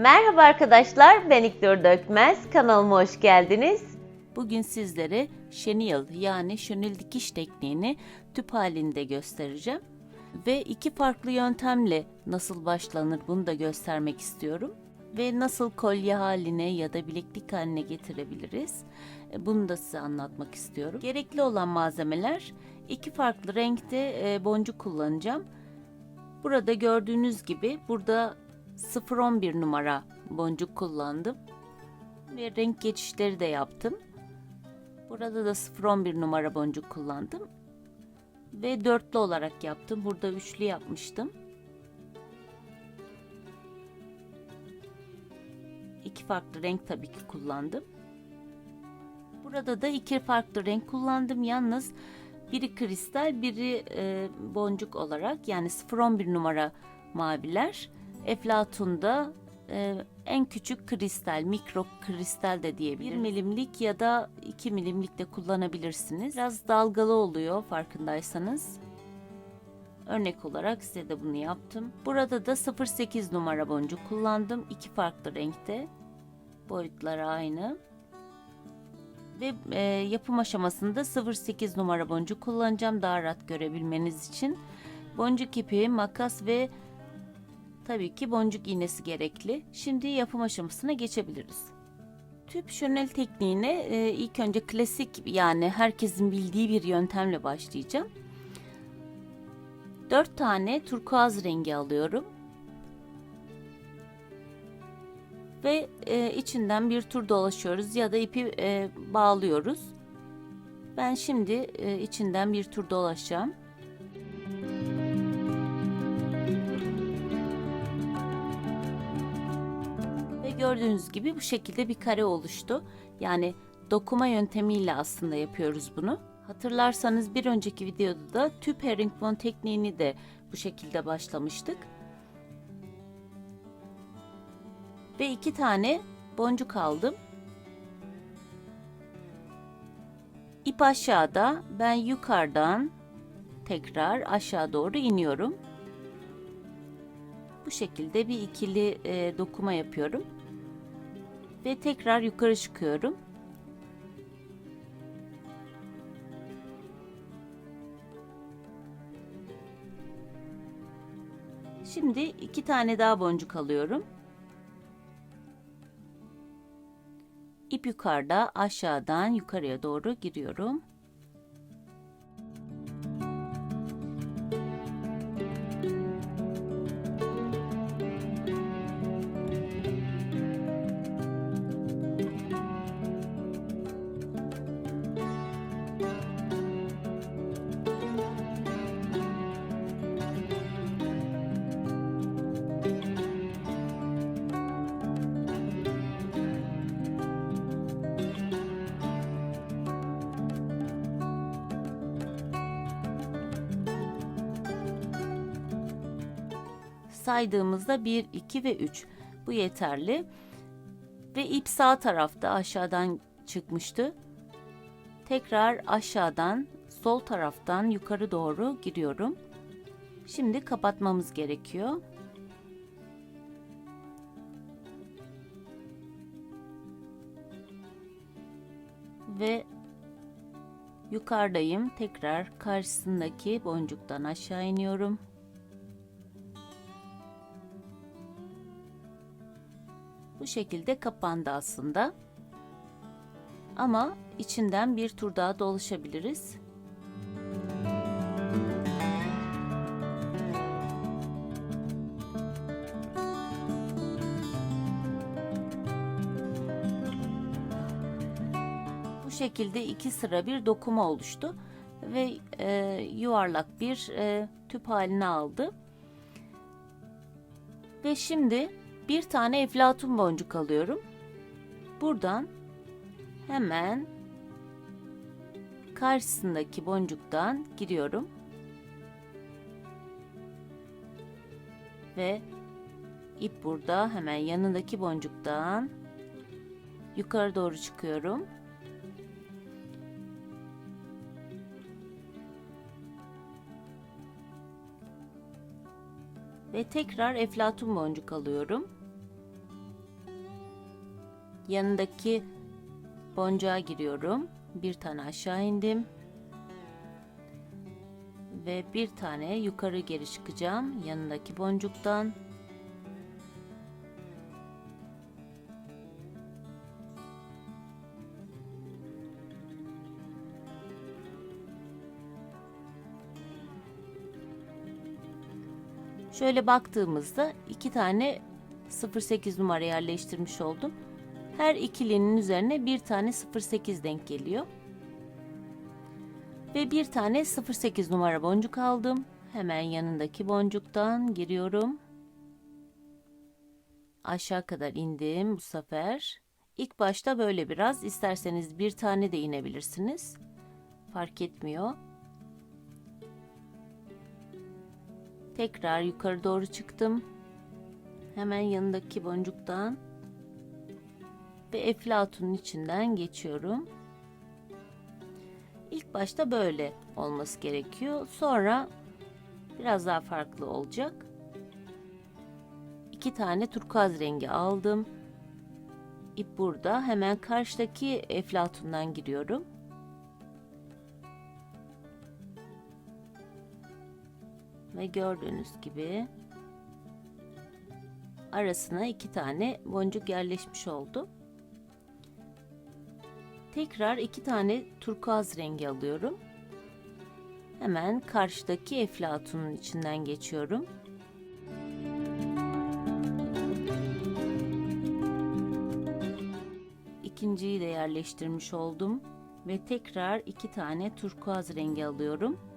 Merhaba arkadaşlar, ben İknur Dökmez. Kanalıma hoş geldiniz. Bugün sizlere chenille yani şönil dikiş tekniğini tüp halinde göstereceğim. Ve iki farklı yöntemle nasıl başlanır bunu da göstermek istiyorum. Ve nasıl kolye haline ya da bileklik haline getirebiliriz. E, Bunu da size anlatmak istiyorum. Gerekli olan malzemeler iki farklı renkte e, boncuk kullanacağım. Burada gördüğünüz gibi burada 011 numara boncuk kullandım. Ve renk geçişleri de yaptım. Burada da 011 numara boncuk kullandım. Ve dörtlü olarak yaptım. Burada üçlü yapmıştım. İki farklı renk tabii ki kullandım. Burada da iki farklı renk kullandım. Yalnız biri kristal, biri e, boncuk olarak yani 011 numara maviler. Eflatun'da e, en küçük kristal, mikro kristal de diyebiliriz. 1 milimlik ya da 2 milimlik de kullanabilirsiniz. Biraz dalgalı oluyor farkındaysanız. Örnek olarak size de bunu yaptım. Burada da 08 numara boncuk kullandım. iki farklı renkte. Boyutları aynı. Ve e, yapım aşamasında 08 numara boncuk kullanacağım daha rahat görebilmeniz için. Boncuk ipi, makas ve Tabii ki boncuk iğnesi gerekli. Şimdi yapım aşamasına geçebiliriz. Tüp şönel tekniğine e, ilk önce klasik yani herkesin bildiği bir yöntemle başlayacağım. 4 tane turkuaz rengi alıyorum. Ve e, içinden bir tur dolaşıyoruz ya da ipi e, bağlıyoruz. Ben şimdi e, içinden bir tur dolaşacağım. Gördüğünüz gibi bu şekilde bir kare oluştu. Yani dokuma yöntemiyle aslında yapıyoruz bunu. Hatırlarsanız bir önceki videoda da tüp herringbone tekniğini de bu şekilde başlamıştık. Ve iki tane boncuk aldım. İp aşağıda, ben yukarıdan tekrar aşağı doğru iniyorum. Bu şekilde bir ikili e, dokuma yapıyorum. Ve tekrar yukarı çıkıyorum. Şimdi iki tane daha boncuk alıyorum. İp yukarıda aşağıdan yukarıya doğru giriyorum. Saydığımızda 1, 2 ve 3. Bu yeterli. Ve ip sağ tarafta aşağıdan çıkmıştı. Tekrar aşağıdan sol taraftan yukarı doğru giriyorum. Şimdi kapatmamız gerekiyor. Ve yukarıdayım. Tekrar karşısındaki boncuktan aşağı iniyorum. Şekilde kapandı aslında. Ama içinden bir tur daha dolaşabiliriz. Bu şekilde iki sıra bir dokuma oluştu ve e, yuvarlak bir e, tüp haline aldı. Ve şimdi bir tane eflatun boncuk alıyorum. Buradan hemen karşısındaki boncuktan giriyorum. Ve ip burada hemen yanındaki boncuktan yukarı doğru çıkıyorum. ve tekrar eflatun boncuk alıyorum. Yanındaki boncuğa giriyorum. Bir tane aşağı indim. Ve bir tane yukarı geri çıkacağım yanındaki boncuktan. Şöyle baktığımızda iki tane 08 numara yerleştirmiş oldum. Her ikilinin üzerine bir tane 08 denk geliyor. Ve bir tane 08 numara boncuk aldım. Hemen yanındaki boncuktan giriyorum. Aşağı kadar indim bu sefer. İlk başta böyle biraz isterseniz bir tane de inebilirsiniz. Fark etmiyor. Tekrar yukarı doğru çıktım. Hemen yanındaki boncuktan ve eflatunun içinden geçiyorum. İlk başta böyle olması gerekiyor. Sonra biraz daha farklı olacak. İki tane turkuaz rengi aldım. İp burada. Hemen karşıdaki eflatundan giriyorum. Ve gördüğünüz gibi arasına iki tane boncuk yerleşmiş oldu. Tekrar iki tane turkuaz rengi alıyorum. Hemen karşıdaki eflatunun içinden geçiyorum. İkinciyi de yerleştirmiş oldum ve tekrar iki tane turkuaz rengi alıyorum.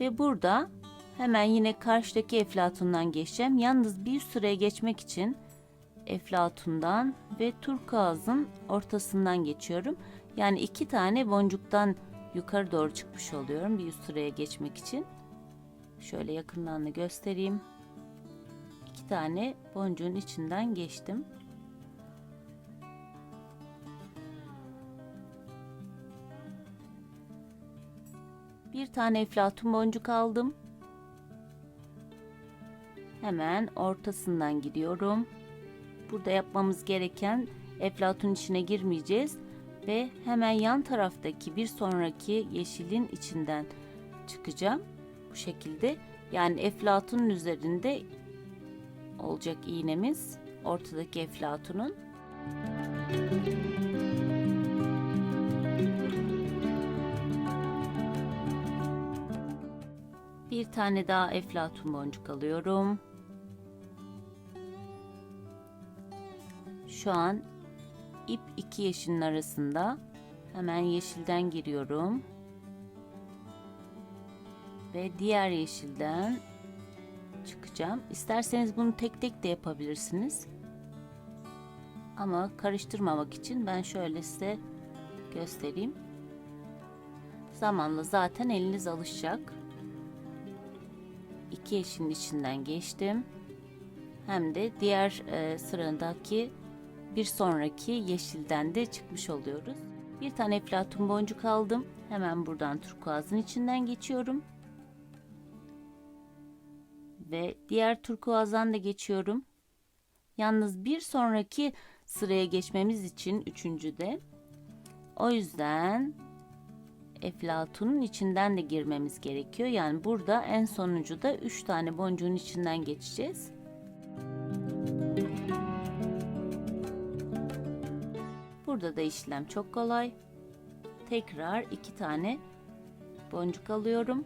Ve burada hemen yine karşıdaki eflatundan geçeceğim. Yalnız bir üst sıraya geçmek için eflatundan ve turkuazın ortasından geçiyorum. Yani iki tane boncuktan yukarı doğru çıkmış oluyorum bir üst sıraya geçmek için. Şöyle yakından da göstereyim. İki tane boncuğun içinden geçtim. Bir tane eflatun boncuk aldım. Hemen ortasından gidiyorum. Burada yapmamız gereken eflatun içine girmeyeceğiz ve hemen yan taraftaki bir sonraki yeşilin içinden çıkacağım. Bu şekilde yani eflatunun üzerinde olacak iğnemiz ortadaki eflatunun. Bir tane daha eflatun boncuk alıyorum. Şu an ip iki yeşilin arasında. Hemen yeşilden giriyorum. Ve diğer yeşilden çıkacağım. İsterseniz bunu tek tek de yapabilirsiniz. Ama karıştırmamak için ben şöyle size göstereyim. Zamanla zaten eliniz alışacak. İki yeşilin içinden geçtim. Hem de diğer e, sıradaki bir sonraki yeşilden de çıkmış oluyoruz. Bir tane eflatun boncuk aldım. Hemen buradan turkuazın içinden geçiyorum. Ve diğer turkuazdan da geçiyorum. Yalnız bir sonraki sıraya geçmemiz için üçüncüde. O yüzden eflatunun içinden de girmemiz gerekiyor. Yani burada en sonuncuda 3 tane boncuğun içinden geçeceğiz. Burada da işlem çok kolay. Tekrar iki tane boncuk alıyorum.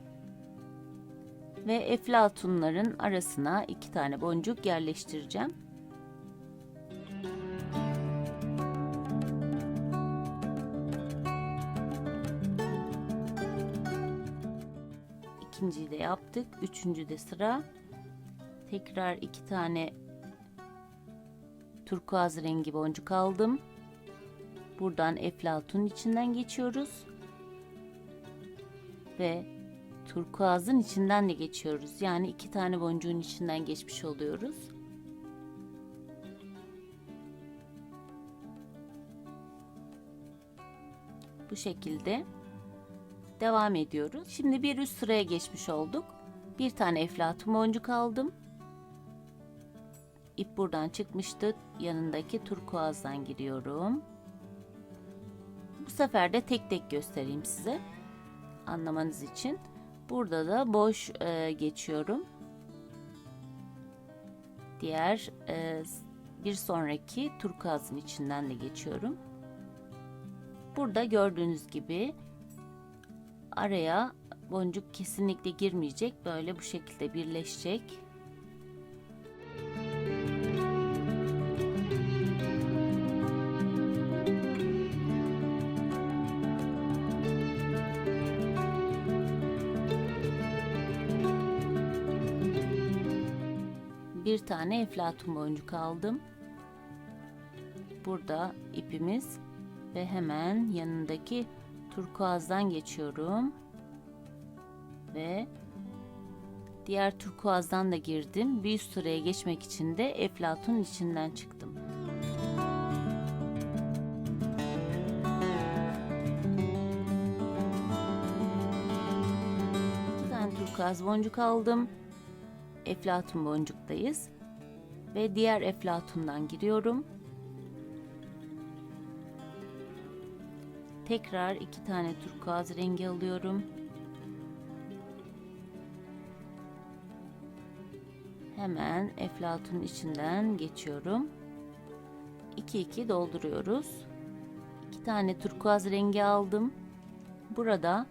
Ve eflatunların arasına iki tane boncuk yerleştireceğim. İkinciyi de yaptık. Üçüncü de sıra. Tekrar iki tane turkuaz rengi boncuk aldım. Buradan eflatun içinden geçiyoruz. Ve turkuazın içinden de geçiyoruz. Yani iki tane boncuğun içinden geçmiş oluyoruz. Bu şekilde devam ediyoruz. Şimdi bir üst sıraya geçmiş olduk. Bir tane eflatun boncuk aldım. ip buradan çıkmıştı. Yanındaki turkuazdan giriyorum. Bu sefer de tek tek göstereyim size. Anlamanız için. Burada da boş e, geçiyorum. Diğer e, bir sonraki turkuazın içinden de geçiyorum. Burada gördüğünüz gibi araya boncuk kesinlikle girmeyecek. Böyle bu şekilde birleşecek. Bir tane eflatun boncuk aldım. Burada ipimiz ve hemen yanındaki turkuazdan geçiyorum. Ve diğer turkuazdan da girdim. Bir üst sıraya geçmek için de eflatun içinden çıktım. İki tane turkuaz boncuk aldım. Eflatun boncuktayız. Ve diğer eflatundan giriyorum. Tekrar iki tane turkuaz rengi alıyorum. Hemen eflatun içinden geçiyorum. 2 2 dolduruyoruz. İki tane turkuaz rengi aldım. Burada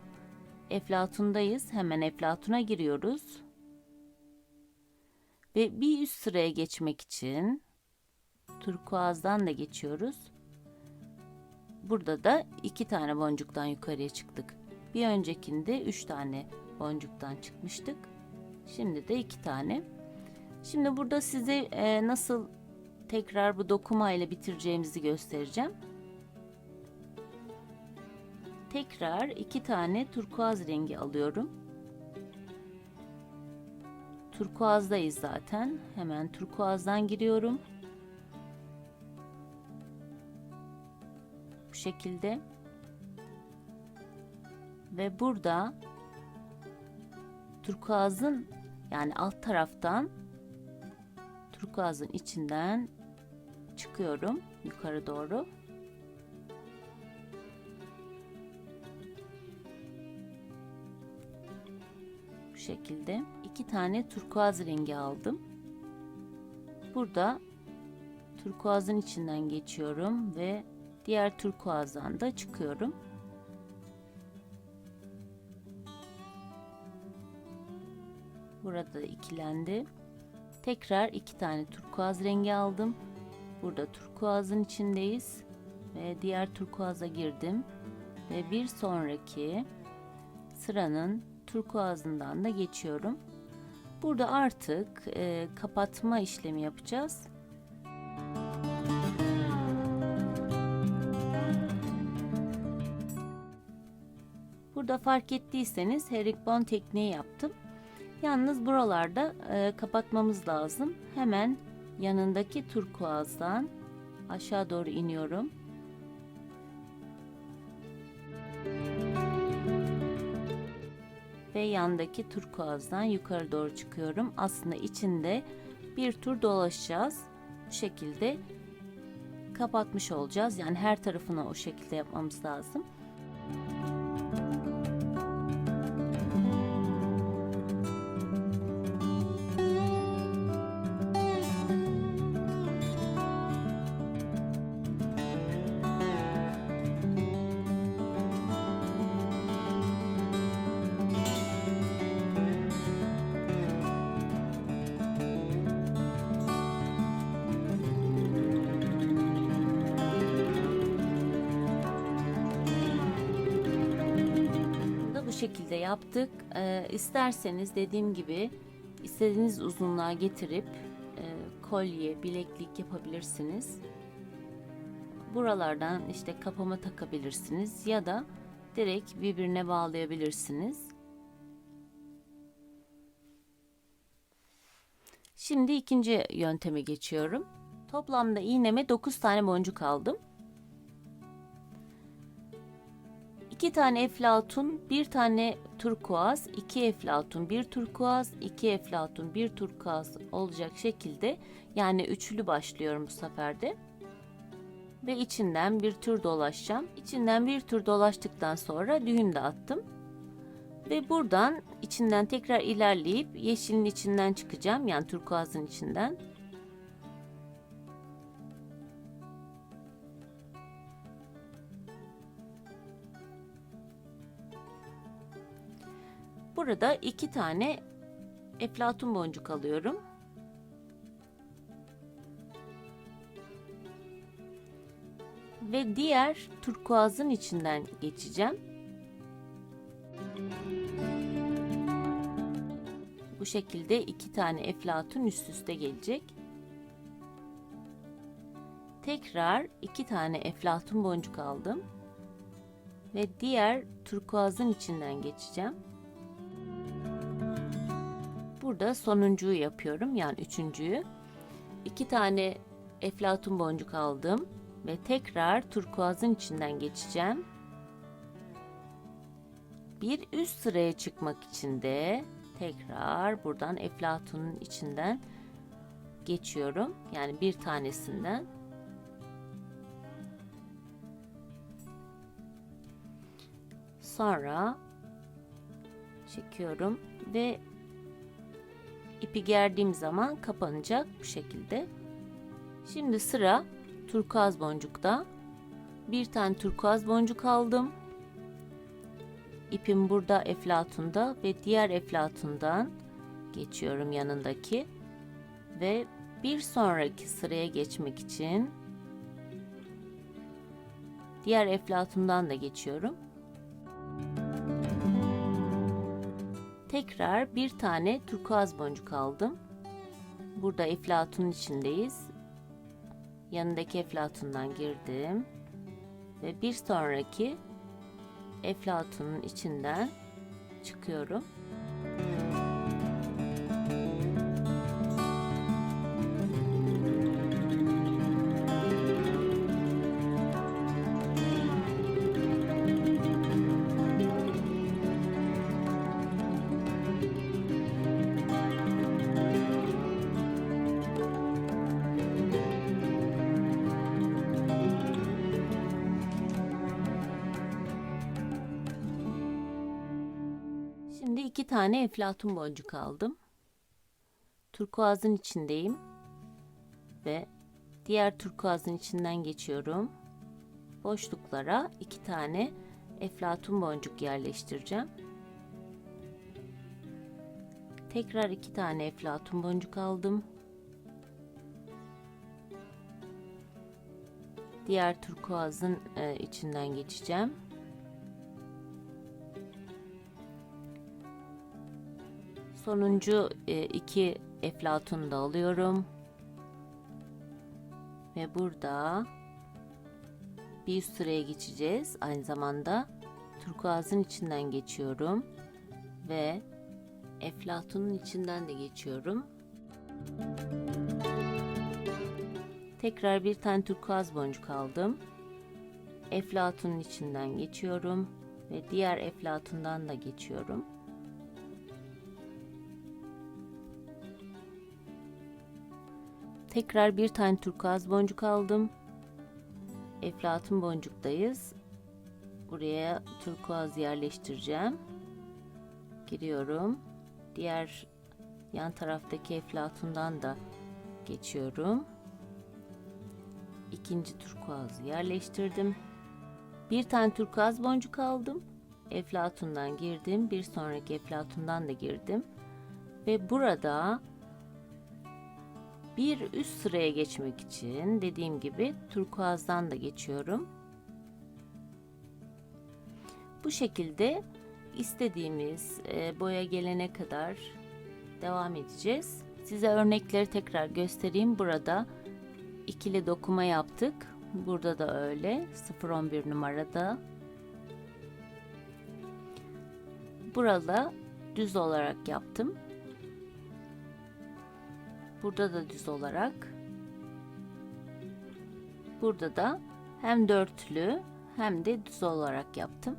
eflatundayız. Hemen eflatuna giriyoruz. Ve bir üst sıraya geçmek için turkuazdan da geçiyoruz. Burada da iki tane boncuktan yukarıya çıktık. Bir öncekinde üç tane boncuktan çıkmıştık. Şimdi de iki tane. Şimdi burada size e, nasıl tekrar bu dokuma ile bitireceğimizi göstereceğim. Tekrar iki tane turkuaz rengi alıyorum. Turkuazdayız zaten. Hemen turkuazdan giriyorum. Şekilde. Ve burada turkuazın yani alt taraftan turkuazın içinden çıkıyorum yukarı doğru. Bu şekilde iki tane turkuaz rengi aldım. Burada turkuazın içinden geçiyorum ve diğer turkuazdan da çıkıyorum. Burada da ikilendi. Tekrar iki tane turkuaz rengi aldım. Burada turkuazın içindeyiz ve diğer turkuaza girdim ve bir sonraki sıranın turkuazından da geçiyorum. Burada artık e, kapatma işlemi yapacağız. Burada fark ettiyseniz herringbone tekniği yaptım. Yalnız buralarda e, kapatmamız lazım. Hemen yanındaki turkuazdan aşağı doğru iniyorum. Ve yandaki turkuazdan yukarı doğru çıkıyorum. Aslında içinde bir tur dolaşacağız. Bu şekilde kapatmış olacağız. Yani her tarafına o şekilde yapmamız lazım. da Ee, isterseniz dediğim gibi istediğiniz uzunluğa getirip e, kolye, bileklik yapabilirsiniz. Buralardan işte kapama takabilirsiniz ya da direkt birbirine bağlayabilirsiniz. Şimdi ikinci yönteme geçiyorum. Toplamda iğneme 9 tane boncuk aldım. İki tane eflatun, bir tane turkuaz, iki eflatun, bir turkuaz, iki eflatun, bir turkuaz olacak şekilde yani üçlü başlıyorum bu sefer de. Ve içinden bir tur dolaşacağım. İçinden bir tur dolaştıktan sonra düğüm de attım. Ve buradan içinden tekrar ilerleyip yeşilin içinden çıkacağım. Yani turkuazın içinden. Burada iki tane eflatun boncuk alıyorum. Ve diğer turkuazın içinden geçeceğim. Bu şekilde iki tane eflatun üst üste gelecek. Tekrar iki tane eflatun boncuk aldım. Ve diğer turkuazın içinden geçeceğim. Burada sonuncuyu yapıyorum. Yani üçüncüyü. İki tane eflatun boncuk aldım. Ve tekrar turkuazın içinden geçeceğim. Bir üst sıraya çıkmak için de tekrar buradan eflatunun içinden geçiyorum. Yani bir tanesinden. Sonra çekiyorum ve ipi gerdiğim zaman kapanacak bu şekilde. Şimdi sıra turkuaz boncukta. Bir tane turkuaz boncuk aldım. İpim burada eflatunda ve diğer eflatundan geçiyorum yanındaki ve bir sonraki sıraya geçmek için diğer eflatundan da geçiyorum. Tekrar bir tane turkuaz boncuk aldım. Burada eflatun içindeyiz. Yanındaki eflatundan girdim ve bir sonraki eflatunun içinden çıkıyorum. Tane eflatun boncuk aldım. Turkuazın içindeyim ve diğer turkuazın içinden geçiyorum. Boşluklara iki tane eflatun boncuk yerleştireceğim. Tekrar iki tane eflatun boncuk aldım. Diğer turkuazın e, içinden geçeceğim. Sonuncu e, iki eflatunu da alıyorum. Ve burada bir üst sıraya geçeceğiz. Aynı zamanda turkuazın içinden geçiyorum. Ve eflatunun içinden de geçiyorum. Tekrar bir tane turkuaz boncuk aldım. Eflatunun içinden geçiyorum. Ve diğer eflatundan da geçiyorum. Tekrar bir tane turkuaz boncuk aldım. Eflatun boncuktayız. Buraya turkuaz yerleştireceğim. Giriyorum. Diğer yan taraftaki eflatundan da geçiyorum. İkinci turkuazı yerleştirdim. Bir tane turkuaz boncuk aldım. Eflatundan girdim. Bir sonraki eflatundan da girdim. Ve burada bir üst sıraya geçmek için dediğim gibi turkuazdan da geçiyorum. Bu şekilde istediğimiz e, boya gelene kadar devam edeceğiz. Size örnekleri tekrar göstereyim. Burada ikili dokuma yaptık. Burada da öyle. 011 numarada. Burada düz olarak yaptım. Burada da düz olarak. Burada da hem dörtlü hem de düz olarak yaptım.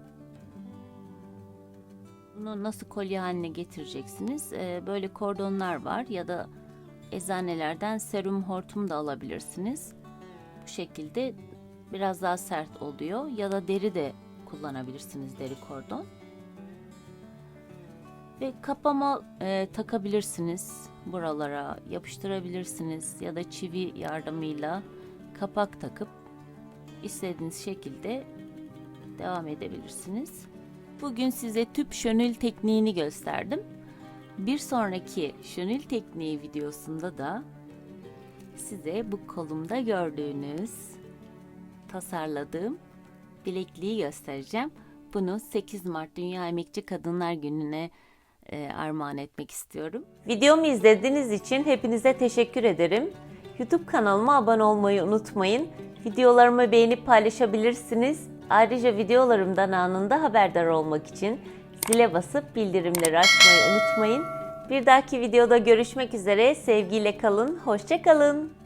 Bunu nasıl kolye haline getireceksiniz? Ee, böyle kordonlar var ya da eczanelerden serum hortum da alabilirsiniz. Bu şekilde biraz daha sert oluyor ya da deri de kullanabilirsiniz deri kordon. Ve kapama e, takabilirsiniz buralara yapıştırabilirsiniz ya da çivi yardımıyla kapak takıp istediğiniz şekilde devam edebilirsiniz. Bugün size tüp şönül tekniğini gösterdim. Bir sonraki şönül tekniği videosunda da size bu kolumda gördüğünüz tasarladığım bilekliği göstereceğim. Bunu 8 Mart Dünya Emekçi Kadınlar Günü'ne armağan etmek istiyorum. Videomu izlediğiniz için hepinize teşekkür ederim. YouTube kanalıma abone olmayı unutmayın. Videolarımı beğenip paylaşabilirsiniz. Ayrıca videolarımdan anında haberdar olmak için zile basıp bildirimleri açmayı unutmayın. Bir dahaki videoda görüşmek üzere. Sevgiyle kalın, hoşça kalın.